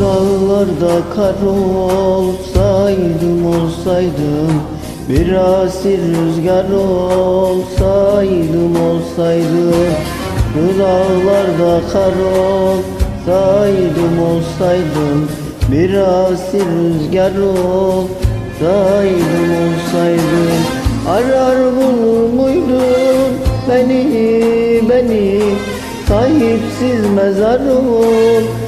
dağlarda kar olsaydım olsaydım Bir asil rüzgar olsaydım olsaydım. Bu dağlarda kar olsaydım olsaydım Bir asil rüzgar olsaydım olsaydım. Arar bulur muydun beni beni? Sahipsiz mezar olsaydım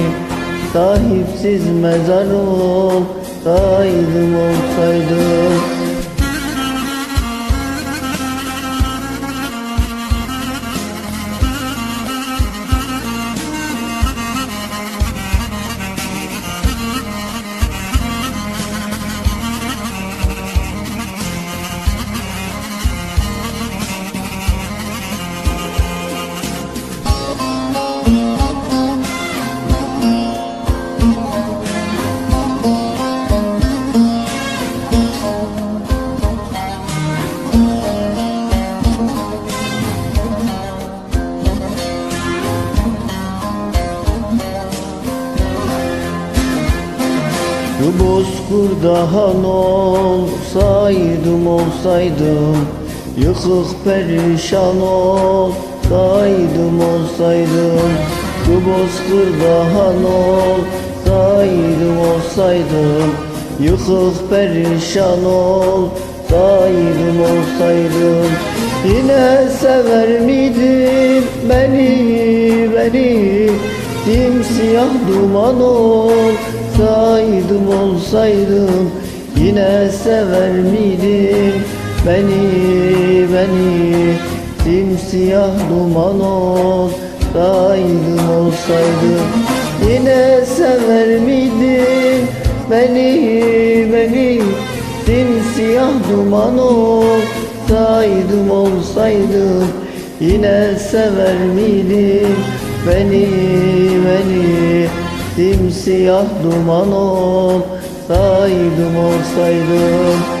Sahipsiz mezar olsaydım olsaydım Şu bozkurda han olsaydım olsaydım Yıkık perişan olsaydım olsaydım. Şu bozkurda han olsaydım olsaydım Yıkık perişan olsaydım olsaydım. Yine sever miydin beni beni Simsiyah duman olsaydım olsaydım Yine sever miydin beni beni? Simsiyah duman olsaydım olsaydım Yine sever miydin beni beni? Simsiyah duman olsaydım olsaydım Yine sever miydin beni Simsiyah duman olsaydım olsaydım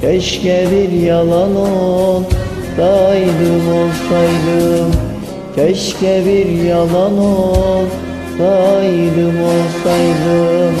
Keşke bir yalan olsaydım olsaydım. Keşke bir yalan olsaydım olsaydım